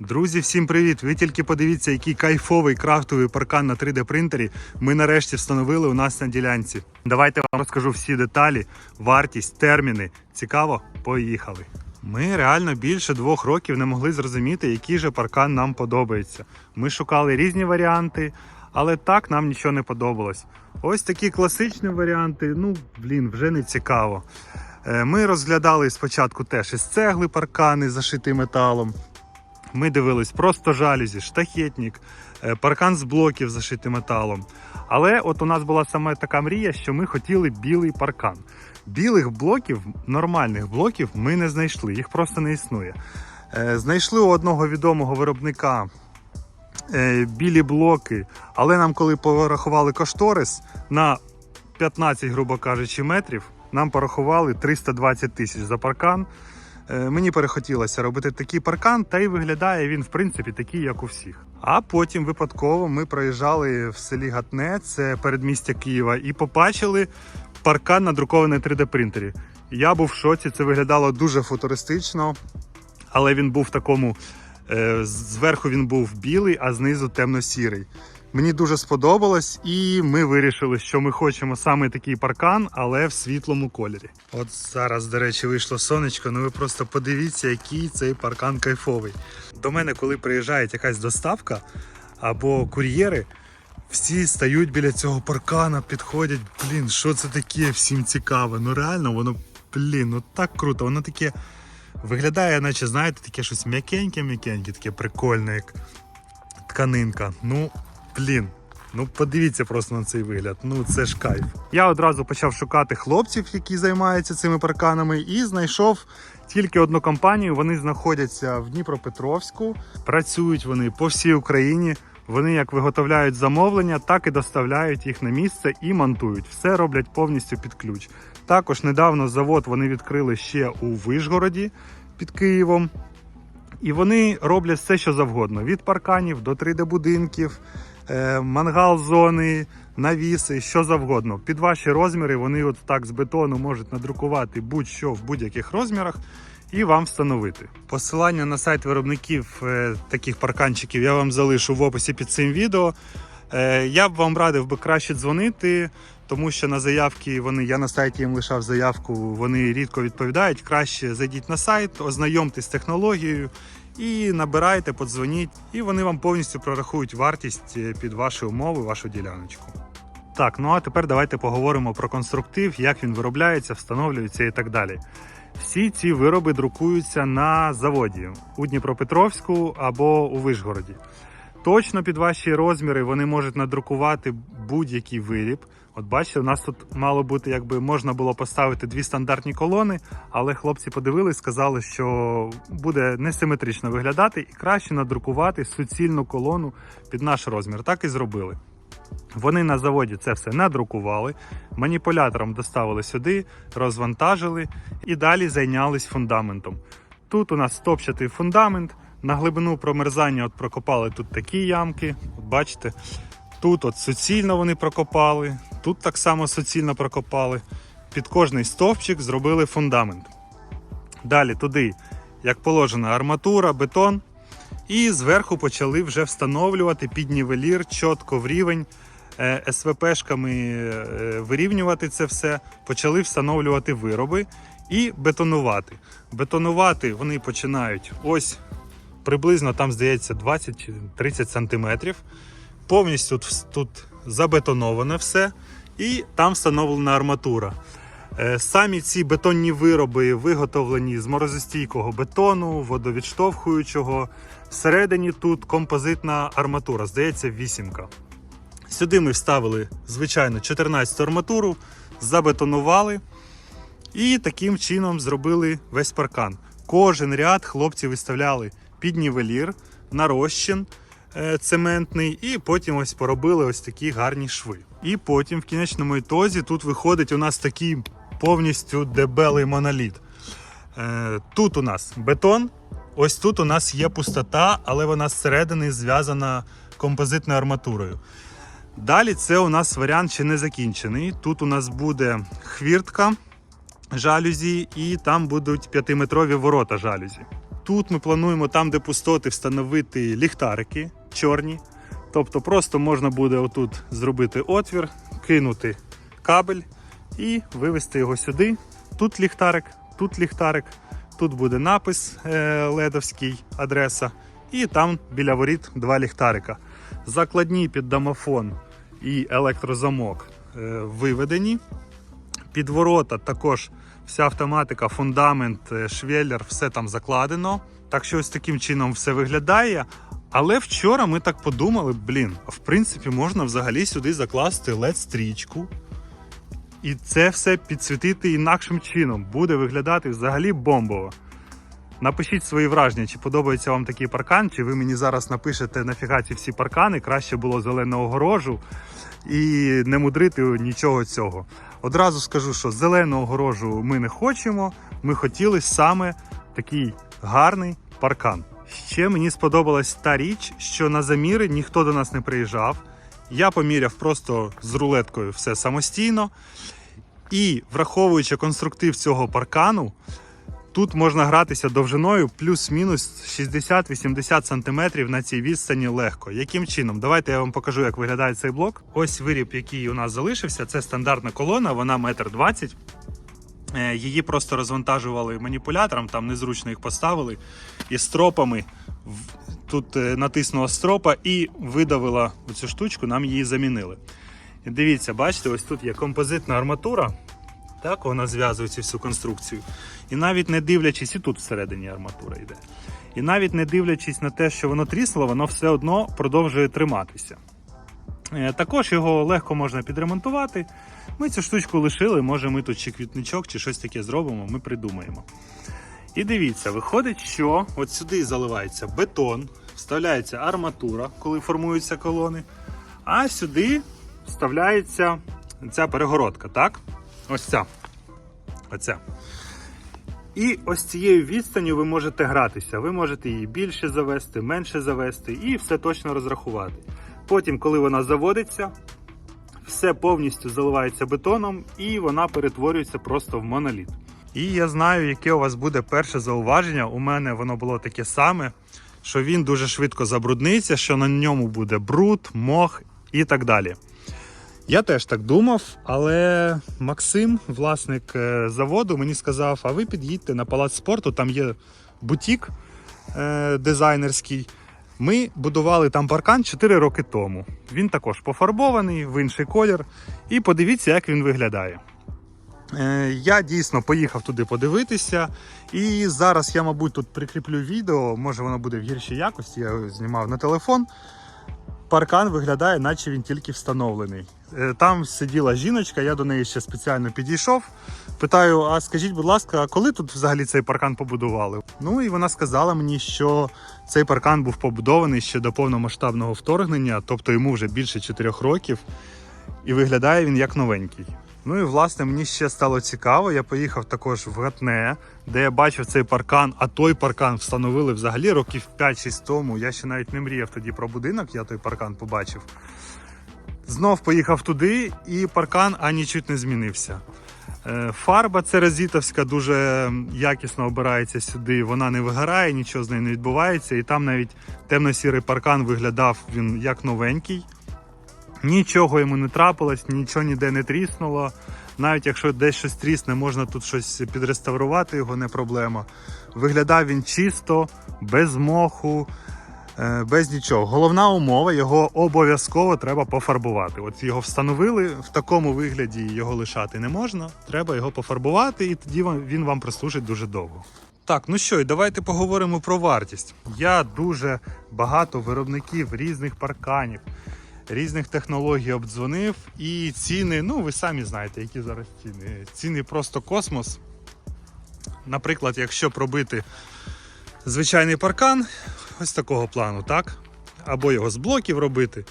Друзі, всім привіт! Ви тільки подивіться, який кайфовий крафтовий паркан на 3D принтері ми нарешті встановили у нас на ділянці. Давайте вам розкажу всі деталі, вартість, терміни. Цікаво? Поїхали! Ми реально більше двох років не могли зрозуміти, який же паркан нам подобається. Ми шукали різні варіанти, але так нам нічого не подобалось. Ось такі класичні варіанти, ну блін, вже не цікаво. Е, Ми розглядали спочатку теж із цегли паркани, зашиті металом. Ми дивились просто жалюзі, штахетник, е, паркан з блоків зашитий металом. Але от у нас була саме така мрія, що ми хотіли білий паркан. Білих блоків, нормальних блоків, ми не знайшли, їх просто не існує. Е, Знайшли у одного відомого виробника е, білі блоки, але нам, коли порахували кошторис на 15, грубо кажучи, метрів, нам порахували 320 тисяч за паркан. Е, Мені перехотілося робити такий паркан, та й виглядає він, в принципі, такий, як у всіх. А потім випадково ми проїжджали в селі Гатне, це передмістя Києва, і побачили паркан надрукований 3D принтері. Я був в шоці, це виглядало дуже футуристично, але він був в такому. е, Зверху він був білий, а знизу темно-сірий. Мені дуже сподобалось, і ми вирішили, що ми хочемо саме такий паркан, але в світлому кольорі. От зараз, до речі, вийшло сонечко. Ну ви просто подивіться, який цей паркан кайфовий. До мене, коли приїжджає якась доставка або кур'єри, всі стають біля цього паркана, підходять. Блін, що це таке? Всім цікаво. Ну реально, воно, блін, ну так круто. Воно таке виглядає, наче, знаєте, таке щось м'якеньке-м'якеньке, таке прикольне, як тканинка. Ну, блін. Ну, подивіться просто на цей вигляд. Ну це ж кайф. Я одразу почав шукати хлопців, які займаються цими парканами, і знайшов тільки одну компанію. Вони знаходяться в Дніпропетровську. Працюють вони по всій Україні. Вони як виготовляють замовлення, так і доставляють їх на місце і монтують. Все роблять повністю під ключ. Також недавно завод вони відкрили ще у Вишгороді під Києвом. І вони роблять все, що завгодно: від парканів до 3D-будинків, е, мангал-зони, навіси, що завгодно. Під ваші розміри вони от так з бетону можуть надрукувати будь-що в будь-яких розмірах і вам встановити. Посилання на сайт виробників е, таких парканчиків я вам залишу в описі під цим відео. Е, Я б вам радив би краще дзвонити, тому що на заявки вони, я на сайті їм лишав заявку, вони рідко відповідають. Краще зайдіть на сайт, ознайомтесь з технологією і набирайте, подзвоніть, і вони вам повністю прорахують вартість е, під ваші умови, вашу діляночку. Так, ну а тепер давайте поговоримо про конструктив, як він виробляється, встановлюється і так далі. Всі ці вироби друкуються на заводі у Дніпропетровську або у Вишгороді. Точно під ваші розміри вони можуть надрукувати будь-який виріб. От бачите, у нас тут мало бути, якби можна було поставити дві стандартні колони, але хлопці подивились, сказали, що буде несиметрично виглядати і краще надрукувати суцільну колону під наш розмір. Так і зробили. Вони на заводі це все надрукували, маніпулятором доставили сюди, розвантажили і далі зайнялись фундаментом. Тут у нас стопчатий фундамент. На глибину промерзання от прокопали тут такі ямки. От бачите, тут от суцільно вони прокопали, тут так само суцільно прокопали. Під кожний стовпчик зробили фундамент. Далі туди, як положено, арматура, бетон. І зверху почали вже встановлювати під нівелір чітко в рівень. Е, СВПшками е, вирівнювати це все, почали встановлювати вироби і бетонувати. Бетонувати вони починають ось приблизно там, здається, 20-30 сантиметрів. Повністю тут забетоноване все, і там встановлена арматура. Е, Самі ці бетонні вироби виготовлені з морозостійкого бетону, водовідштовхуючого. Всередині тут композитна арматура, здається, вісімка. Сюди ми вставили, звичайно, 14 арматуру, забетонували і таким чином зробили весь паркан. Кожен ряд хлопці виставляли під нівелір, на е, цементний, і потім ось поробили ось такі гарні шви. І потім в кінечному ітозі тут виходить у нас такий повністю дебелий моноліт. Е, Тут у нас бетон, ось тут у нас є пустота, але вона зсередини зв'язана композитною арматурою. Далі це у нас варіант ще не закінчений. Тут у нас буде хвіртка жалюзі, і там будуть 5-метрові ворота жалюзі. Тут ми плануємо там, де пустоти, встановити ліхтарики чорні. Тобто просто можна буде отут зробити отвір, кинути кабель і вивести його сюди. Тут ліхтарик, тут ліхтарик, тут буде напис е, ледовський адреса, і там біля воріт два ліхтарика. Закладні під домофон і електрозамок е, виведені. Під ворота також вся автоматика, фундамент, е, швеллер, все там закладено. Так що ось таким чином все виглядає. Але вчора ми так подумали: блін, а в принципі можна взагалі сюди закласти led стрічку і це все підсвітити інакшим чином. Буде виглядати взагалі бомбово. Напишіть свої враження, чи подобається вам такий паркан, чи ви мені зараз напишете нафіга ці всі паркани, краще було зелену огорожу і не мудрити нічого цього. Одразу скажу, що зелену огорожу ми не хочемо. Ми хотіли саме такий гарний паркан. Ще мені сподобалась та річ, що на заміри ніхто до нас не приїжджав. Я поміряв просто з рулеткою все самостійно. І враховуючи конструктив цього паркану, тут можна гратися довжиною плюс-мінус 60-80 см на цій відстані легко. Яким чином? Давайте я вам покажу, як виглядає цей блок. Ось виріб, який у нас залишився. Це стандартна колона, вона 1,20 м. Е, Її просто розвантажували маніпулятором, там незручно їх поставили. І стропами тут е, натиснула стропа і видавила цю штучку, нам її замінили. І дивіться, бачите, ось тут є композитна арматура. Так, вона зв'язує цю всю конструкцію. І навіть не дивлячись, і тут всередині арматура йде. І навіть не дивлячись на те, що воно тріснуло, воно все одно продовжує триматися. Е, Також його легко можна підремонтувати. Ми цю штучку лишили, може ми тут чи квітничок, чи щось таке зробимо, ми придумаємо. І дивіться, виходить, що от сюди заливається бетон, вставляється арматура, коли формуються колони, а сюди вставляється ця перегородка, так? Ось ця. Оця. І ось цією відстанню ви можете гратися. Ви можете її більше завести, менше завести і все точно розрахувати. Потім, коли вона заводиться, все повністю заливається бетоном і вона перетворюється просто в моноліт. І я знаю, яке у вас буде перше зауваження. У мене воно було таке саме, що він дуже швидко забрудниться, що на ньому буде бруд, мох і так далі. Я теж так думав, але Максим, власник е, заводу, мені сказав: а ви під'їдьте на палац спорту, там є бутік е, дизайнерський. Ми будували там паркан 4 роки тому. Він також пофарбований в інший колір. І подивіться, як він виглядає. Е, Я дійсно поїхав туди подивитися. І зараз я, мабуть, тут прикріплю відео, може воно буде в гіршій якості, я його знімав на телефон. Паркан виглядає, наче він тільки встановлений. Е, Там сиділа жіночка, я до неї ще спеціально підійшов. Питаю: а скажіть, будь ласка, коли тут взагалі цей паркан побудували? Ну і вона сказала мені, що цей паркан був побудований ще до повномасштабного вторгнення, тобто йому вже більше 4 років, і виглядає він як новенький. Ну і власне мені ще стало цікаво. Я поїхав також в Гатне, де я бачив цей паркан, а той паркан встановили взагалі років 5-6 тому. Я ще навіть не мріяв тоді про будинок, я той паркан побачив. Знов поїхав туди, і паркан ані чуть не змінився. Е, Фарба церезітовська дуже якісно обирається сюди, вона не вигорає, нічого з нею не відбувається. І там навіть темно-сірий паркан виглядав він як новенький. Нічого йому не трапилось, нічого ніде не тріснуло. Навіть якщо десь щось трісне, можна тут щось підреставрувати, його не проблема. Виглядав він чисто, без моху, е, без нічого. Головна умова, його обов'язково треба пофарбувати. От його встановили, в такому вигляді його лишати не можна. Треба його пофарбувати, і тоді він вам прослужить дуже довго. Так, ну що, і давайте поговоримо про вартість. Я дуже багато виробників різних парканів, різних технологій обдзвонив, і ціни, ну ви самі знаєте, які зараз ціни. Ціни просто космос. Наприклад, якщо пробити звичайний паркан, ось такого плану, так? Або його з блоків робити.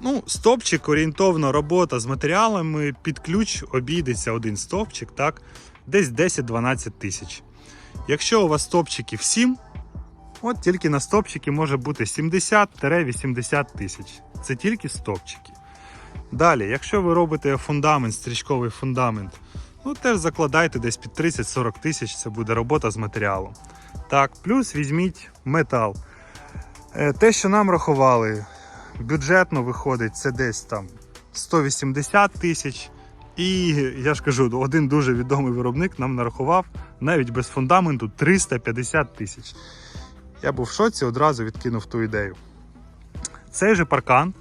Ну, стовпчик, орієнтовно робота з матеріалами під ключ обійдеться один стовпчик, так? Десь 10-12 тисяч. Якщо у вас стовпчиків 7, от тільки на стовпчики може бути 70-80 тисяч. Це тільки стовпчики. Далі, якщо ви робите фундамент, стрічковий фундамент, ну теж закладайте десь під 30-40 тисяч, це буде робота з матеріалом. Так, плюс візьміть метал. Е, Те, що нам рахували, бюджетно виходить, це десь там 180 тисяч. І я ж кажу, один дуже відомий виробник нам нарахував навіть без фундаменту 350 тисяч. Я був в шоці, одразу відкинув ту ідею. Цей же паркан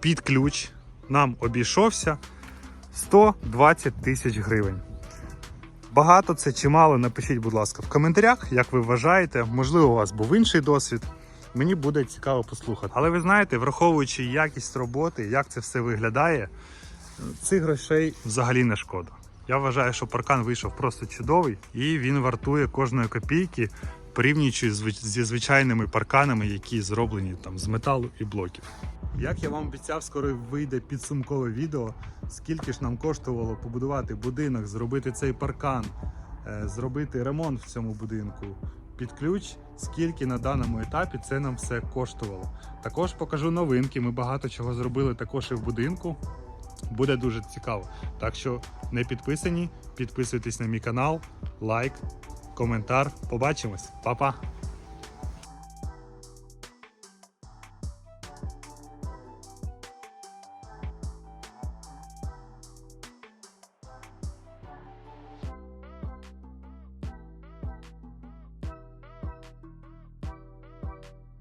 під ключ нам обійшовся 120 тисяч гривень. Багато це чи мало, напишіть, будь ласка, в коментарях, як ви вважаєте. Можливо, у вас був інший досвід. Мені буде цікаво послухати. Але ви знаєте, враховуючи якість роботи, як це все виглядає, цих грошей взагалі не шкода. Я вважаю, що паркан вийшов просто чудовий і він вартує кожної копійки, порівнюючи зі звичайними парканами, які зроблені там з металу і блоків. Як я вам обіцяв, скоро вийде підсумкове відео. Скільки ж нам коштувало побудувати будинок, зробити цей паркан, е, зробити ремонт в цьому будинку під ключ, скільки на даному етапі це нам все коштувало. Також покажу новинки. Ми багато чого зробили також і в будинку. Буде дуже цікаво. Так що не підписані, підписуйтесь на мій канал, лайк, коментар. Побачимось, Па-па!